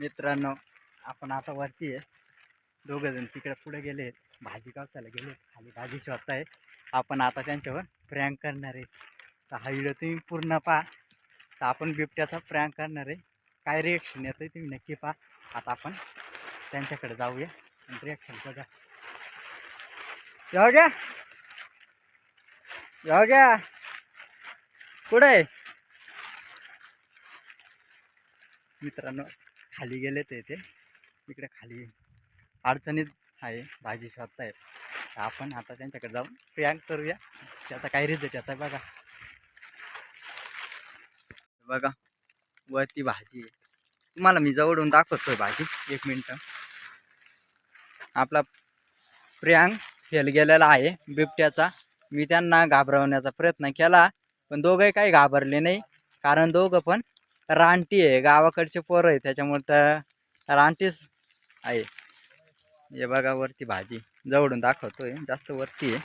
मित्रांनो आपण आता वरती आहे. दोघंजण तिकडे पुढे गेले भाजी कापसायला गेले खाली भाजी शोधत आहे. आपण आता त्यांच्यावर प्रँक करणार आहे. तर हा व्हिडिओ तुम्ही पूर्ण पहा. तर आपण बिबट्याचा प्रँक करणार आहे. काय रिएक्शन येतं तुम्ही नक्की पहा. आता आपण त्यांच्याकडे जाऊया आणि रिॲक्शन बघा. जाऊ घ्या जाऊ घ्या कुठे आहे? मित्रांनो खाली गेले ते ते इकडे खाली अडचणीत आहे भाजी शॉप तर आपण आता त्यांच्याकडे जाऊन प्रँक करूया. त्याचा काय रिझल्ट आता आहे बघा. बघा वरती भाजी आहे. तुम्हाला मी जवळून दाखवतोय भाजी. एक मिनटं. आपला प्रियांक फेल गेलेला आहे बिबट्याचा. मी त्यांना घाबरवण्याचा प्रयत्न केला पण दोघंही काही घाबरले नाही. कारण दोघं पण रानटी आहे गावाकडचे पोरं आहे त्याच्यामुळे तर रानटीच आहे. हे बघा वरती भाजी जवळून दाखवतोय जास्त वरती आहे.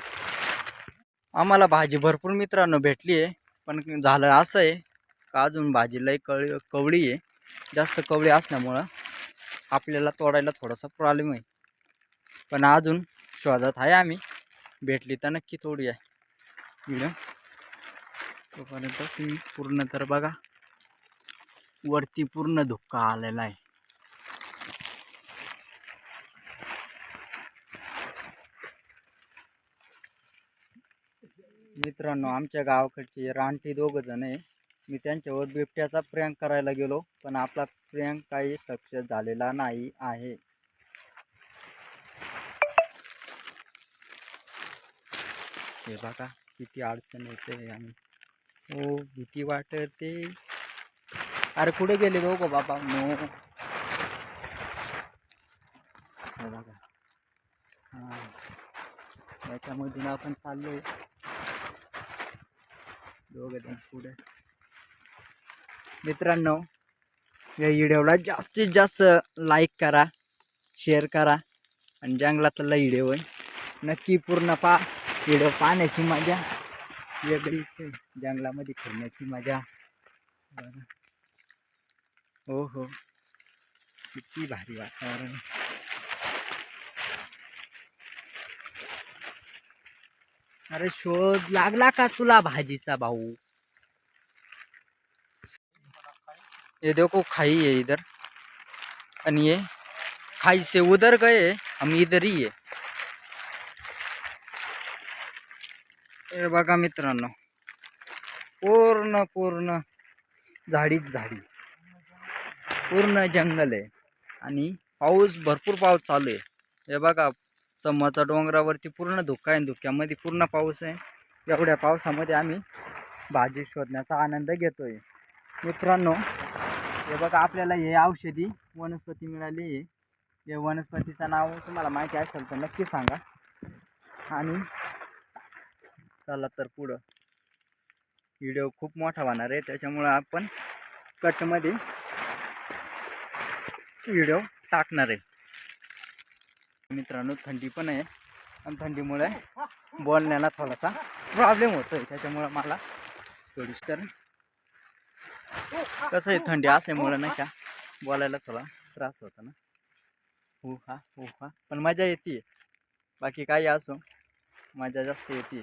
आम्हाला भाजी भरपूर मित्रांनो भेटली आहे पण झालं असं आहे का अजून भाजी लई कळी कवळी आहे. जास्त कवळी असल्यामुळं आपल्याला तोडायला थोडासा प्रॉब्लेम आहे. पण अजून शोधात आहे आम्ही. भेटली तर नक्की तोडूया. व्हिडिओ तोपर्यंत तुम्ही पूर्ण तर बघा. वरती पूर्ण धुक्का आलेला आहे. मित्रांनो आमच्या गावाकडचे रानटी दोघं जण आहे. मी त्यांच्यावर बिबट्याचा प्रँक करायला गेलो पण आपला प्रँक काही सक्सेस झालेला नाही आहे. हे बघा किती अडचण येते आणि हो भीती वाटते. अरे कुठे गेले दोघं? बाबा नो. बघा. हां. याच्यामधून आपण चाललो दोघं जण पुढे. मित्रांनो या व्हिडिओला जास्तीत जास्त लाईक करा शेअर करा आणि जंगलातला व्हिडिओ आहे. नक्की पूर्ण पा व्हिडिओ पाहण्याची मजा. वेगळीच जंगलामध्ये फिरण्याची मजा. बघा. हो हो. किती भारी वातावरण. अरे शोध लागला का तुला भाजीचा भाऊ? ये देखो खाई है इधर. आणि ये खाई से उधर गए हम इधर ही है. हे बघा मित्रांनो पूर्ण पूर्ण झाडीच झाडी. पूर्ण जंगल आहे. आणि पाऊस भरपूर पाऊस चालू आहे. हे बघा समोरच्या डोंगरावरती पूर्ण धुका आहे धुक्यामध्ये पूर्ण पाऊस आहे. एवढ्या पावसामध्ये आम्ही भाजी शोधण्याचा आनंद घेतोय. मित्रांनो हे बघा आपल्याला हे औषधी वनस्पती मिळाली आहे. या वनस्पतीचं नाव तुम्हाला माहिती असेल तर नक्की सांगा. आणि चला तर पुढं. व्हिडिओ खूप मोठा होणार आहे त्याच्यामुळं आपण कटमध्ये व्हिडिओ टाकणार आहे. मित्रांनो थंडी पण आहे आणि थंडीमुळे बोलण्याला थोडासा प्रॉब्लेम होतो आहे त्याच्यामुळं मला थोडीशी तर कसं आहे थंडी असल्यामुळं नाही का बोलायला थोडा त्रास होतो ना. हो हा हो हा. पण मजा येते बाकी काही असो मजा जास्त येते